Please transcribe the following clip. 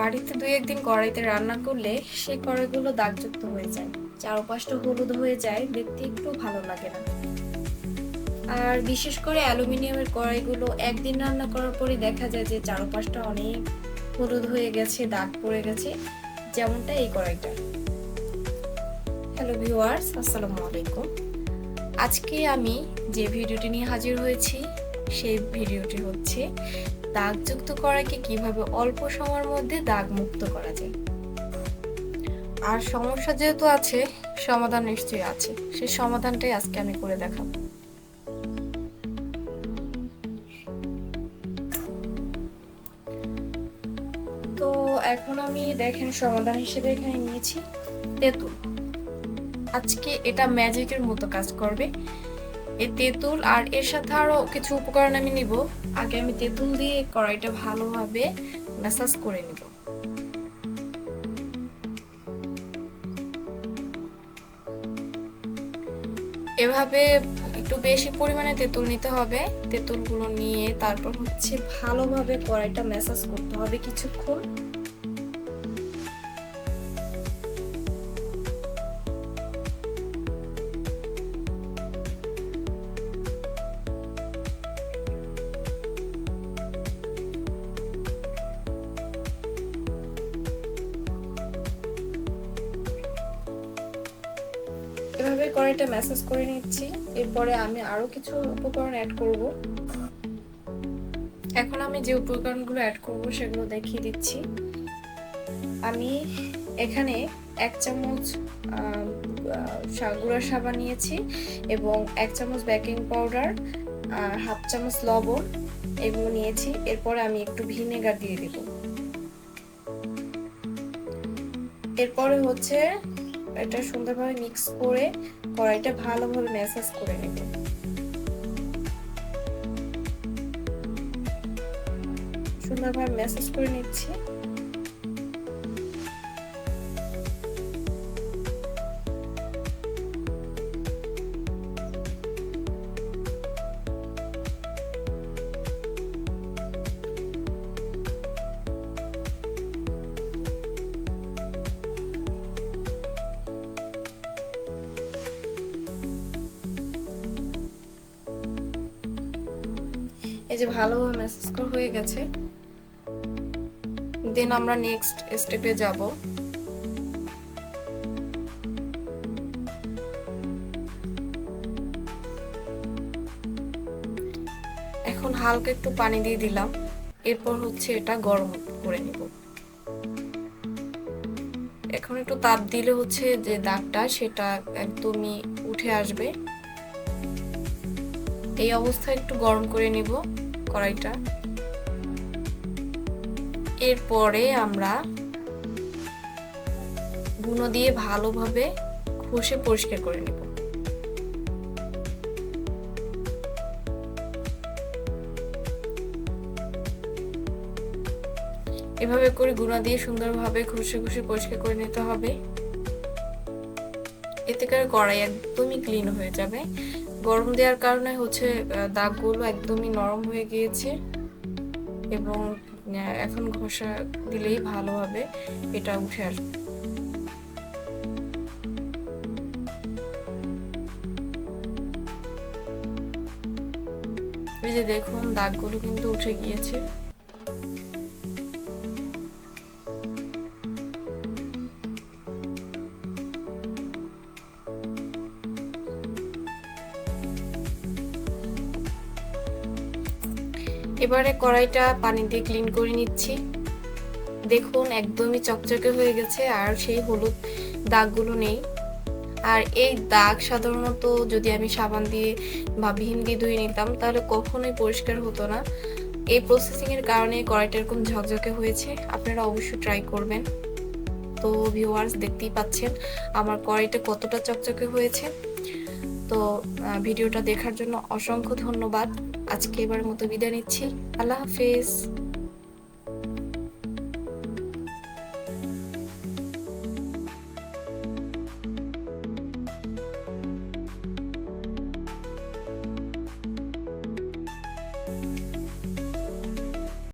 বাড়িতে দুই একদিন কড়াইতে রান্না করলে সেই কড়াইগুলো দাগযুক্ত হয়ে যায়। চারপাশটা হলুদ হয়ে যায়, দেখতে একটু ভালো লাগে না। আর বিশেষ করে অ্যালুমিনিয়ামের কড়াইগুলো একদিন রান্না করার পরে দেখা যায় যে চারপাশটা অনেক হলুদ হয়ে গেছে, দাগ পড়ে গেছে, যেমনটা এই কড়াইটা। হ্যালো ভিউয়ার্স, আসসালামু আলাইকুম। আজকে আমি যে ভিডিওটি নিয়ে হাজির হয়েছি সেই ভিডিওটি হচ্ছে দাগযুক্ত করাকে কীভাবে অল্প সময়ের মধ্যে দাগ মুক্ত করা যায়। আর সমস্যা যেহেতু আছে, সমাধান নিশ্চয়ই আছে। সেই সমাধানটাই আজকে আমি করে দেখাবো। তো এখন আমি দেখেন সমাধান হিসেবে এখানে নিয়েছি। তেঁতুল। আজকে এটা ম্যাজিকের মতো কাজ করবে। এই তেঁতুল আর এর সাথে আরও কিছু উপকরণ আমি নিব। আগে আমি তেঁতুল দিয়ে কড়াইটা ভালোভাবে ম্যাসাজ করে নিব। এভাবে একটু বেশি পরিমাণে তেঁতুল নিতে হবে। তেঁতুলগুলো নিয়ে তারপর হচ্ছে ভালোভাবে কড়াইটা ম্যাসাজ করতে হবে কিছুক্ষণ। এভাবে কড়াইটা ম্যাসাজ করে নিচ্ছি। এরপরে আমি আরও কিছু উপকরণ অ্যাড করব। এখন আমি যে উপকরণগুলো অ্যাড করব সেগুলো দেখিয়ে দিচ্ছি। আমি এখানে এক চামচ গুঁড়া সাবান নিয়েছি এবং এক চামচ বেকিং পাউডার আর হাফ চামচ লবণ এগুলো নিয়েছি। এরপরে আমি একটু ভিনেগার দিয়ে দেব। এরপরে হচ্ছে এটা সুন্দরভাবে মিক্স করে কড়াইটা ভালোভাবে ম্যাসাজ করে নেব। সুন্দরভাবে ম্যাসাজ করে নিচ্ছি। এই যে ভালোভাবে মেসেজ করা হয়ে গেছে। দেন আমরা নেক্সট স্টেপে যাব। এখন হালকা একটু পানি দিয়ে দিলাম। এরপর হচ্ছে এটা গরম করে নিব। এখন একটু তাপ দিলে হচ্ছে যে দাগটা সেটা একদমই উঠে আসবে। এই অবস্থায় একটু গরম করে নিব। কড়াইটা। এরপরে আমরা গুঁড়ো দিয়ে ভালোভাবে ঘষে পরিষ্কার করে নেব। এভাবে করে গুঁড়া দিয়ে সুন্দরভাবে ঘষে ঘষে পরিষ্কার করে নিতে হবে। এতে করে কড়াই একদমই ক্লিন হয়ে যাবে। গরম দেওয়ার কারণে হচ্ছে দাগগুলো একদমই নরম হয়ে গিয়েছে এবং এখন ঘষা দিলেই ভালো হবে, এটা উঠে আসবে। এই যে দেখুন, দাগগুলো কিন্তু উঠে গিয়েছে। এবারে কড়াইটা পানি দিয়ে ক্লিন করে নিচ্ছি। দেখুন, একদমই চকচকে হয়ে গেছে, আর সেই হলুদ দাগগুলো নেই। আর এই দাগ সাধারণত যদি আমি সাবান দিয়ে বা ভীম দিয়ে ধুয়ে নিতাম, তাহলে কখনোই পরিষ্কার হতো না। এই প্রসেসিং এর কারণে কড়াইটা এরকম ঝকঝকে হয়েছে, আপনারা অবশ্যই ট্রাই করবেন। তো ভিউয়ার্স দেখতেই পাচ্ছেন, আমার কড়াইটা কতটা চকচকে হয়েছে। তো ভিডিওটা দেখার জন্য অসংখ্য ধন্যবাদ। আজকে এবার মতো বিদায় নিচ্ছি। আল্লাহ হাফেজ।